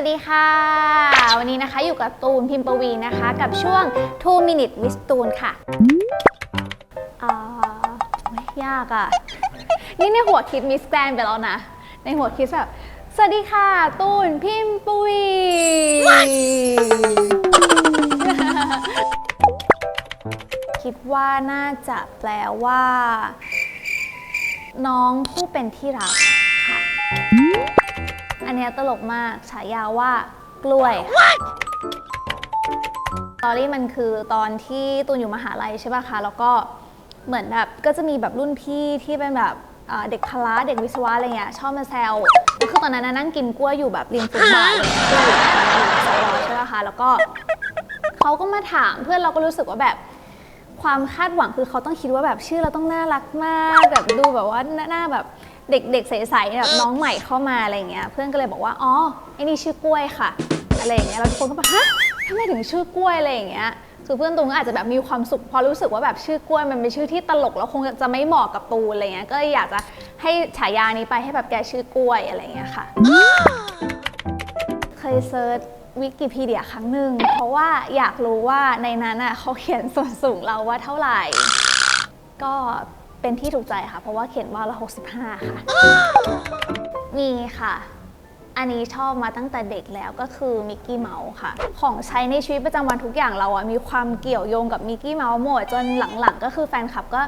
วัสดีค่ะ วันนี้นะคะอยู่กับตูนพิมพ์ปวีนะคะ กับช่วง 2 minute with ตูนค่ะอ่าไม่ยากอะ่ะ นี่ในหัวคิดมิสแกรนไปแล้วนะ ในหัวคิดแบบ สวัสดีค่ะ ตูนพิมพ์ปวีคิดว่าน่าจะแปลว่า น้องผู้เป็นที่รักค่ะอัน เนี้ยตลกมากฉายาว่ากล้วยสตอรี่มันคือตอนที่ตูนอยู่มหาลัยใช่ป่ะคะ แล้วก็เหมือนแบบก็จะมีแบบรุ่นพี่ที่เป็นแบบอ่าเด็กพละเด็กวิศวะอะไรเงี้ยชอบมาแซวแล้วคือตอนนั้นนะนั่งกินกล้วยอยู่แบบริมฟุตบาทอะไรเลยคืออยู่อยู่สวใช่ป่ะคะแล้วก็เขาก็มาถามเพื่อนเราก็รู้สึกว่าแบบ ความคาดหวังคือเขาต้องคิดว่าแบบชื่อเราต้องน่ารักมากแบบดูแบบว่าหน้าหน้าแบบเด็กๆใสๆแบบน้องใหม่เข้ามาอะไรอย่างเงี้ยเพื่อนก็เลยบอกว่าอ๋อไอ้นี่ชื่อกล้วยค่ะอะไรอย่างเงี้ยเราทุกคนก็แบบฮะทำไมถึงชื่อกล้วยอะไรอย่างเงี้ยคือเพื่อนตูนก็อาจจะแบบมีความสุขพอรู้สึกว่าแบบชื่อกล้วยมันเป็นชื่อที่ตลกแล้วคงจะไม่เหมาะกับตูนอะไรเงี้ยก็เลยอยากจะให้ฉายานี้ไปให้แบบแกชื่อกล้วยอะไรอย่างเงี้ยค่ะ เคยเซิร์ช วิกิพีเดียครั้งหนึ่งเพราะว่าอยากรู้ว่าในนั้นอะเขาเขียนส่วนสูงเราว่าเท่าไหร่ ก็เป็นที่ถูกใจค่ะ เพราะว่าเขียนว่าเรา65 ค่ะ มีค่ะ อันนี้ชอบมาตั้งแต่เด็กแล้วก็คือมิกกี้เมาส์ค่ะ ของใช้ในชีวิตประจำวันทุกอย่างเราอะมีความเกี่ยวโยงกับมิกกี้เมาส์หมดจนหลังๆ ก็คือแฟนคลับก็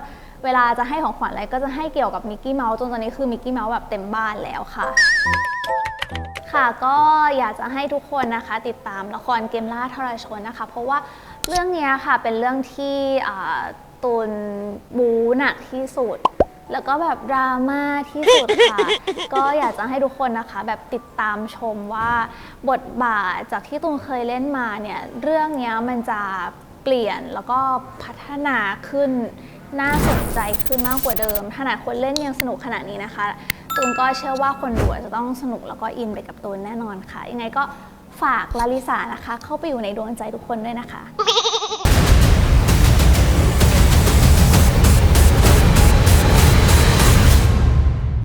เวลาจะให้ของขวัญอะไรก็จะให้เกี่ยวกับมิกกี้เมาส์จนตอนนี้คือมิกกี้เมาส์แบบเต็มบ้านแล้วค่ะ ค่ะก็อยากจะให้ทุกคนนะคะติดตามละครเกมล่าทรชนนะคะ เพราะว่าเรื่องเนี้ยค่ะเป็นเรื่องที่อ่าตูนบูหนักที่สุด แล้วก็แบบดราม่าที่สุดค่ะ ก็อยากจะให้ทุกคนนะคะ แบบติดตามชมว่าบทบาทจากที่ตูนเคยเล่นมาเนี่ยเรื่องเนี้ยมันจะเปลี่ยนแล้วก็พัฒนาขึ้นน่าสนใจขึ้นมากกว่าเดิมขนาดคนเล่นยังสนุกขนาดนี้นะคะ ตูนก็เชื่อว่าคนดูจจะต้องสนุกแล้วก็อินไปกับตูนแน่นอนค่ะ ยังไงก็ฝากลาลิสานะคะ เข้าไปอยู่ในดวงใจทุกคนด้วยนะคะ